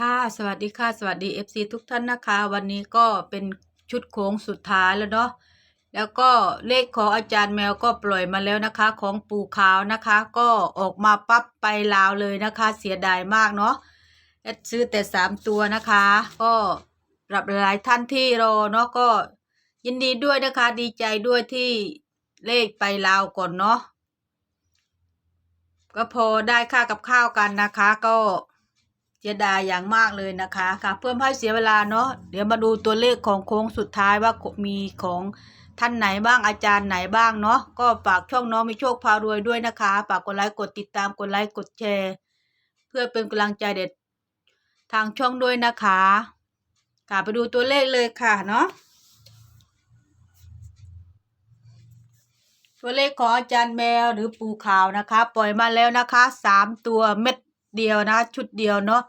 ค่ะสวัสดีค่ะ สวัสดี FC ทุกท่านนะคะ วันนี้ก็เป็นชุดโค้งสุดท้ายแล้วเนาะแล้วก็เลขของอาจารย์แมวก็ปล่อยมาแล้วนะคะ ของปู่ขาวนะคะ ก็ออกมาปั๊บไปลาวเลยนะคะ เสียดายมากเนาะซื้อแต่สามตัวนะคะ ก็สำหรับหลายท่านที่รอเนาะก็ยินดีด้วยนะคะ ดีใจด้วยที่เลขไปลาวก่อนเนาะก็พอได้ค่ากับข้าวกันนะคะ ก็ เสียดายอย่างมากเลยนะคะค่ะเพื่อไม่ให้เสียเวลาเนาะเดี๋ยวมาดูตัวเลขของโค้งสุดท้ายว่ามีของท่านไหนบ้างอาจารย์ไหนบ้างเนาะก็ฝากช่องน้องมีโชคพารวยด้วยนะคะฝากกดไลค์กดติดตามกดไลค์กดแชร์ เพื่อเป็นกำลังใจเด็ดทางช่องด้วยนะคะค่ะไปดูตัวเลขเลยค่ะเนาะตัวเลขของอาจารย์แมวหรือปูขาวนะคะ ปล่อยมาแล้วนะคะสามตัวเม็ด เดียวนะ ชุดเดียวเนาะ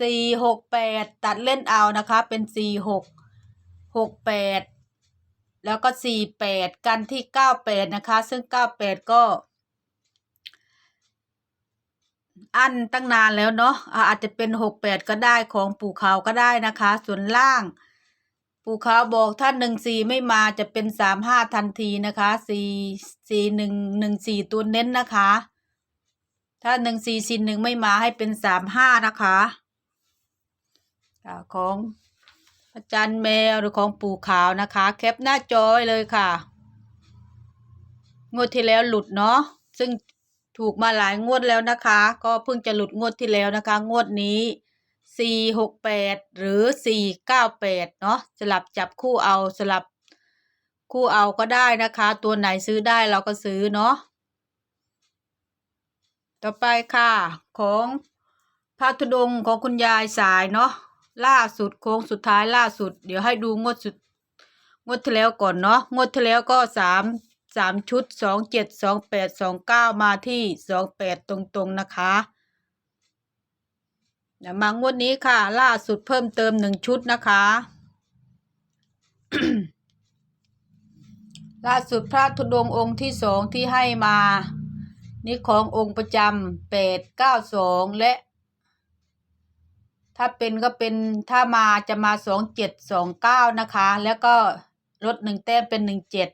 สี่หกแปดตัดเล่นเอานะคะ เป็นสี่หกหกแปดแล้วก็สี่แปดกันที่เก้าแปดนะคะ ซึ่งเก้าแปดก็ อันตั้งนานแล้วเนาะอาจจะเป็นหกแปดก็ได้ของปู่ขาวก็ได้นะคะ ส่วนล่างปู่ขาวบอกถ้าหนึ่งสี่ไม่มาจะเป็นสามห้าทันทีนะคะสี่สี่หนึ่งหนึ่งสี่ตัวเน้นนะคะ ถ้าหนึ่งสี่สี่หนึ่งไม่มาให้เป็นสามห้านะคะของอาจารย์แมวหรือของปู่ขาวนะคะ แคปหน้าจอไว้เลยค่ะ งวดที่แล้วหลุดเนาะซึ่งถูกมาหลายงวดแล้วนะคะ ก็เพิ่งจะหลุดงวดที่แล้วนะคะ งวดนี้สี่หกแปดหรือสี่เก้าแปดเนาะสลับจับคู่เอาสลับคู่เอาก็ได้นะคะ ตัวไหนซื้อได้เราก็ซื้อเนาะ ต่อไปค่ะ ของพระธุดงค์ของคุณยายสายเนาะล่าสุดโค้งสุดท้ายล่าสุด เดี๋ยวให้ดูงวดสุด งวดที่แล้วก่อนเนาะงวดที่แล้วก็สามสามชุดสองเจ็ดสองแปดสองเก้ามาที่สองแปดตรงๆนะคะเดี๋ยวมางวดนี้ค่ะ ล่าสุดเพิ่มเติมหนึ่งชุดนะคะ ล่าสุดพระธุดงค์องค์ที่สองที่ให้มา นี่ขององค์ประจำแปดเก้าสองและ ถ้าเป็นก็เป็นถ้ามาจะมาสองเจ็ดสองเก้านะคะ แล้วก็ลดหนึ่งแต้มเป็นหนึ่งเจ็ด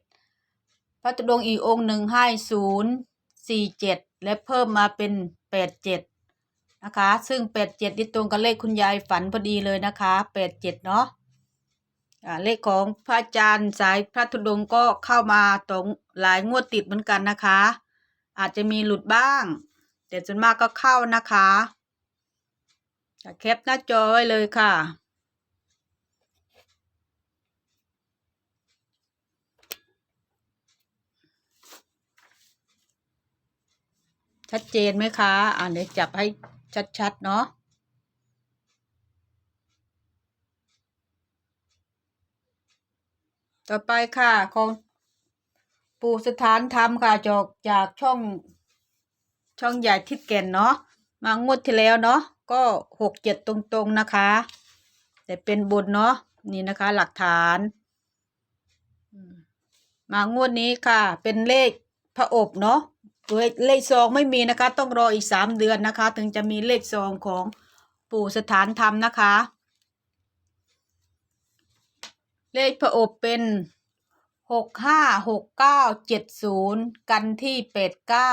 พระตุดงอีกองค์หนึ่งให้ศูนย์สี่เจ็ดและเพิ่มมาเป็นแปดเจ็ดนะคะ ซึ่งแปดเจ็ดนี่ตรงกับเลขคุณยายฝันพอดีเลยนะคะแปดเจ็ดเนาะเลขของพระอาจารย์สายพระธุดงก็เข้ามาตรงหลายงวดติดเหมือนกันนะคะ อาจจะมีหลุดบ้าง แต่ส่วนมากก็เข้านะคะแคปหน้าจอไว้เลยค่ะชัดเจนไหมคะอ่าเดี๋ยวจับให้ชัดๆ เนาะ ต่อไปค่ะของ ปู่สถานธรรมค่ะจอกจากช่อง ช่องใหญ่ทิศแก่นเนาะมางวดที่แล้วเนาะก็หกเจ็ดตรงๆนะคะ แต่เป็นบนเนาะนี่นะคะ หลักฐานมมางวดนี้ค่ะ เป็นเลขพระอบเนาะตัวเลขซองไม่มีนะคะ ต้องรออีกสามเดือนนะคะ ถึงจะมีเลขซองของปู่สถานธรรมนะคะ เลขพระอบเป็น หกห้าหกเก้าเจ็ดศูนย์กันที่แปดเก้า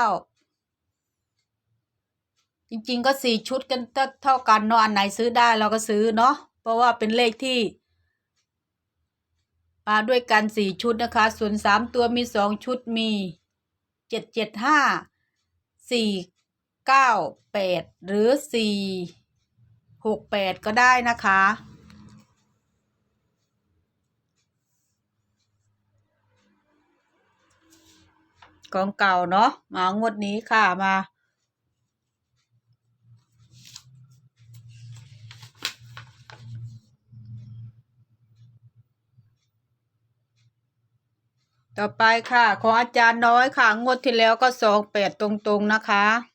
จริงๆก็สี่ชุดกันเท่ากันเนาะอันไหนซื้อได้เราก็ซื้อเนาะเพราะว่าเป็นเลขที่มาด้วยกันสี่ชุดนะคะ ส่วนสามตัวมีสองชุดมีเจ็ดเจ็ดห้าสี่เก้าแปดหรือสี่หกแปดก็ได้นะคะ ของเก่าเนาะมางวดนี้ค่ะมาต่อไปค่ะ ของอาจารย์น้อยค่ะ งวดที่แล้วก็สองแปดตรงๆนะคะ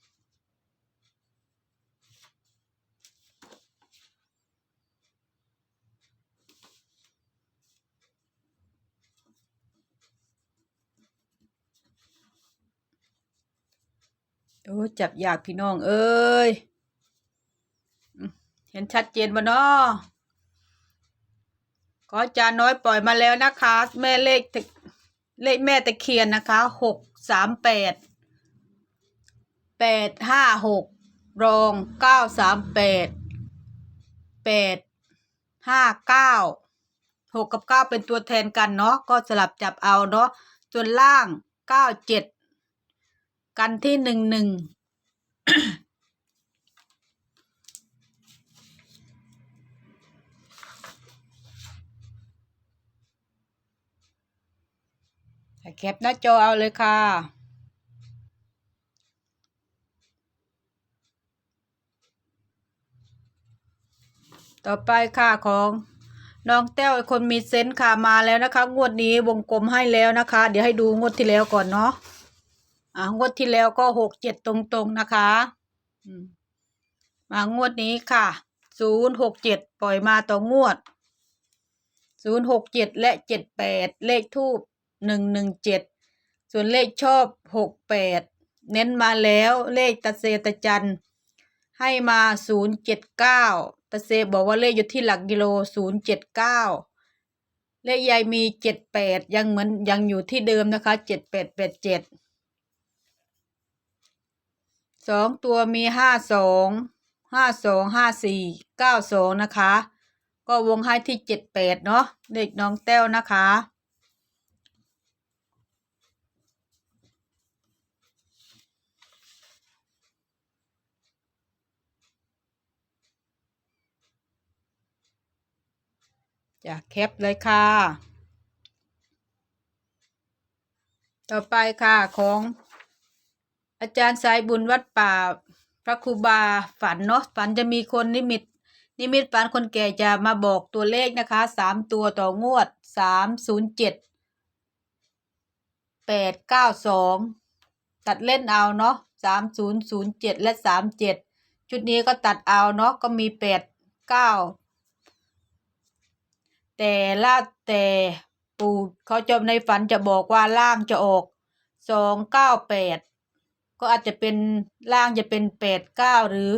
โอ้จับยากพี่น้องเอ้ย เห็นชัดเจนบ่เนาะขออาจารย์น้อยปล่อยมาแล้วนะคะ แม่เลขเลขแม่ตะเคียนนะคะหกสามแปดแปดห้าหกรองเก้าสามแปดแปดห้าเก้าหกกับเก้าเป็นตัวแทนกันเนาะก็สลับจับเอาเนาะส่วนล่างเก้าเจ็ด กันที่หนึ่งหนึ่งแคปหน้าจอเอาเลยค่ะ ต่อไปค่ะของน้องแต้วคนมีเซนส์ค่ะมาแล้วนะคะ งวดนี้วงกลมให้แล้วนะคะ เดี๋ยวให้ดูงวดที่แล้วก่อนเนาะ งวดที่แล้วก็หกเจ็ดตรงๆนะคะมมางวดนี้ค่ะศูนย์หกเจ็ดปล่อยมาต่องวดศูนย์หกเจ็ดและเจ็ดแปดเลขทูบหนึ่งหนึ่งเจ็ดส่วนเลขชอบหกแปดเน้นมาแล้วเลขตะเซตะจันให้มาศูนย์เจ็ดเก้าตะเซบอกว่าเลขอยู่ที่หลักกิโลศูนย์เจ็ดเก้าเลขยายมีเจ็ดแปดยังเหมือนยังอยู่ที่เดิมนะคะเจ็ดแปดแปดเจ็ด สองตัวมีห้าสองห้าสองห้าสี่เก้าสองนะคะ ก็วงให้ที่เจ็ดแปดเนาะเลขน้องแต้วนะคะจะแคปเลยค่ะ ต่อไปค่ะของ อาจารย์สายบุญวัดป่า พระครูบาฝันเนาะฝันจะมีคนนิมิต นิมิตฝันคนแก่จะมาบอกตัวเลขนะคะสามตัวต่องวดสามศูนย์เจ็ดแปดเก้าสองตัดเล่นเอาเนาะสามศูนย์ศูนย์เจ็ดและสามเจ็ดชุดนี้ก็ตัดเอาเนาะก็มีแปดเก้าแต่ละแต่ปู่เขาจะในฝันจะบอกว่าล่างจะออกสองเก้าแปด ก็อาจจะเป็นล่างจะเป็นแปดเก้าหรือ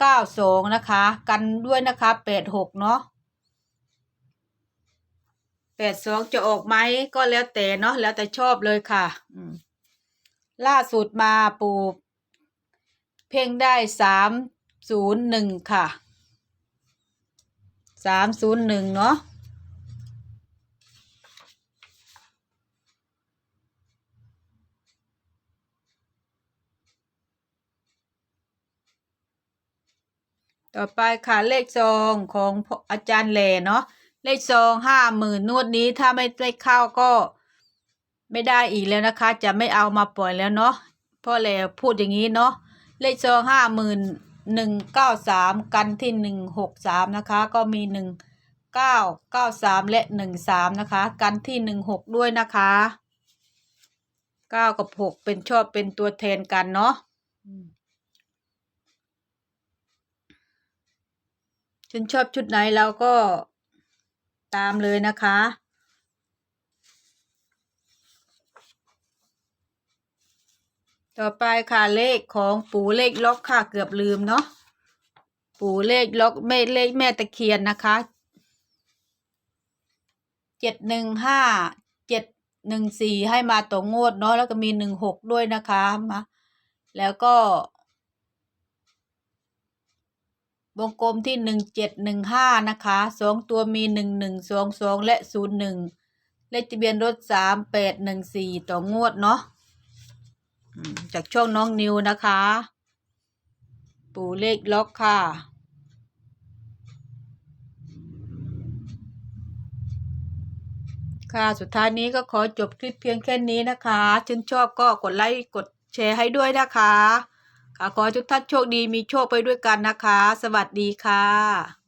เก้าสองนะคะ กันด้วยนะคะแปดหกเนาะแปดสองจะออกไหมก็แล้วแต่เนาะแล้วแต่ชอบเลยค่ะล่าสุดมาปู่เพ่งได้สามศูนย์หนึ่งค่ะสามศูนย์หนึ่งเนาะ ต่อไปค่ะเลขซองของอาจารย์แหล่เนาะเลขซองห้าหมื่นนวดนี้ถ้าไม่ได้เข้าก็ ไม่ได้อีกแล้วนะคะ จะไม่เอามาปล่อยแล้วเนาะพ่อแหล่พูดอย่างนี้เนาะเลขซองห้าหมื่นหนึ่งเก้าสามกันที่หนึ่งหกสามนะคะ ก็มีหนึ่งเก้าเก้าสามและหนึ่งสามนะคะ กันที่หนึ่งหกด้วยนะคะเก้ากับหกเป็นชอบเป็นตัวแทนกันเนาะ อืมฉันชอบชุดไหนเราก็ตามเลยนะคะ ต่อไปค่ะเลขของปู่เลขล็อกค่ะเกือบลืมเนาะปู่เลขล็อกแม่เลขแม่ตะเคียนนะคะเจ็ดหนึ่งห้าเจ็ดหนึ่งสี่ให้มาต่องวดเนาะแล้วก็มีหนึ่งหกด้วยนะคะมาแล้วก็ วงกลมที่หนึ่งเจ็ดหนึ่งห้านะคะสองตัวมีหนึ่งหนึ่งสองสองและศูนย์หนึ่งเลขทะเบียนรถสามแปดหนึ่งสี่ต่องวดเนาะจากช่องน้องนิวนะคะ ปู่เลขล็อกค่ะ ค่ะสุดท้ายนี้ก็ขอจบคลิปเพียงแค่นี้นะคะชื่นชอบก็กดไลค์กดแชร์ให้ด้วยนะคะ ขอให้ทุกท่านโชคดีมีโชคไปด้วยกันนะคะ สวัสดีค่ะ